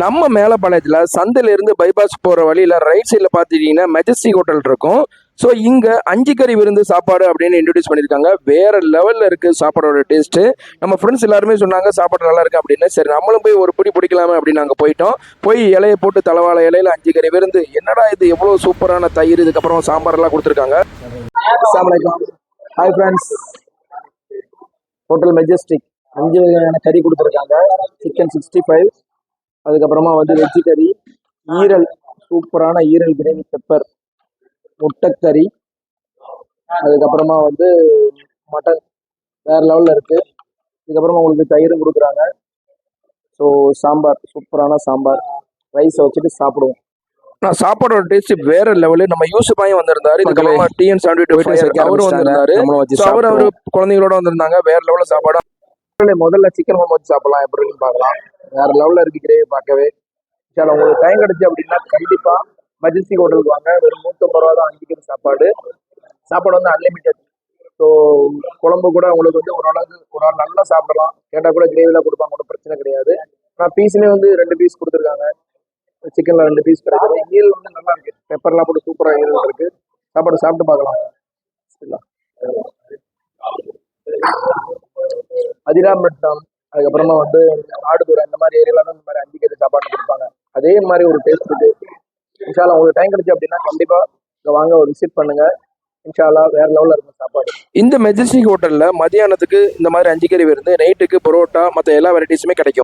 நம்ம மேலப்பாளையத்தில் சந்தையிலேருந்து பைபாஸ் போகிற வழியில் ரைட் சைடில் பார்த்துக்கிட்டிங்கன்னா மெஜஸ்டிக் ஹோட்டல் இருக்கும். ஸோ இங்கே அஞ்சு கறி விருந்து சாப்பாடு அப்படின்னு இன்ட்ரடியூஸ் பண்ணியிருக்காங்க. வேறு லெவலில் இருக்குது சாப்பாடோட டேஸ்ட்டு நம்ம ஃப்ரெண்ட்ஸ் எல்லாருமே சொன்னாங்க சாப்பாடு நல்லா இருக்குது அப்படின்னு. சரி நம்மளும் போய் ஒரு பிடி பிடிக்கலாமே அப்படின்னு நாங்கள் போயிட்டோம். போய் இலையை போட்டு தலைவாழை இலையில அஞ்சு கறி விருந்து. என்னடா இது எவ்வளோ சூப்பரான தயிர் இதுக்கப்புறம் சாம்பார்லாம் கொடுத்துருக்காங்க. ஹாய் ஃப்ரெண்ட்ஸ் ஹோட்டல் மெஜஸ்டிக் அஞ்சு வகையான கறி கொடுத்துருக்காங்க. சிக்கன் சிக்ஸ்டி ஃபைவ் அதுக்கப்புறமா வந்து வெஜ்ஜு கறி ஈரல் சூப்பரான ஈரல் கிரேவி பெப்பர் முட்டைக்கறி அதுக்கப்புறமா வந்து மட்டன் வேற லெவலில் இருக்கு. இதுக்கப்புறமா உங்களுக்கு தயிரும் கொடுக்குறாங்க. ஸோ சாம்பார் சூப்பரான சாம்பார். ரைஸை வச்சுட்டு சாப்பிடுவோம். நான் சாப்பாடோட டேஸ்ட் வேற லெவலு நம்ம யூசுப்பாயும் வந்திருந்தாரு. இதுக்கப்புறமா டிஎன் செவன்டி டூ அவரும் வந்திருந்தாரு. அவர் அவர். குழந்தைங்களோட வந்திருந்தாங்க. வேற லெவலில் சாப்பாடு முதல்ல சிக்கன் மோமோ சாப்பிடலாம் எப்படி இருக்குன்னு பார்க்கலாம். வேற லெவலில் இருக்கு கிரேவி பார்க்கவே. சரி உங்களுக்கு டைம் கிடைச்சி அப்படின்னா கண்டிப்பாக மஜஸ்டிக் ஹோட்டலுக்கு வாங்க வெறும் நூற்றம்பது ரூபா தான் அஞ்சுக்கிற சாப்பாடு. சாப்பாடு வந்து அன்லிமிட்டெட் ஸோ குழம்பு கூட உங்களுக்கு வந்து ஓரளவுக்கு ஒரு ஆள் நல்லா சாப்பிடலாம். கேட்டால் கூட கிரேவிலாம் கொடுப்பாங்க ஒன்றும் பிரச்சனை கிடையாது. ஆனால் பீஸுமே வந்து ரெண்டு பீஸ் கொடுத்துருக்காங்க. சிக்கனில் ரெண்டு பீஸ் கிடையாது ஈல் வந்து நல்லா இருக்கு. பெப்பர்லாம் போட்டு சூப்பராக ஈரல் இருக்கு. சாப்பாடு சாப்பிட்டு பார்க்கலாம். சரிங்களா அதிராம்பட்டம் அதுக்கப்புறமா வந்து ஆடுதுறை இந்த மாதிரி ஏரியால தான் இந்த மாதிரி அஞ்சு கேஜி சாப்பாடு கொடுப்பாங்க. அதே மாதிரி ஒரு டேஸ்ட் இருக்கு இன்ஷால்லா உங்களுக்கு டைம் கிடைச்சு அப்படின்னா கண்டிப்பா இங்க வாங்க ஒரு விசிட் பண்ணுங்க. இன்ஷால்லா வேற லெவல்ல இருக்கும் சாப்பாடு. இந்த மெஜஸ்டிக் ஹோட்டல்ல மதியானத்துக்கு இந்த மாதிரி அஞ்சு கறி விருந்து நைட்டுக்கு பரோட்டா மற்ற எல்லா வெரைட்டிஸுமே கிடைக்கும்.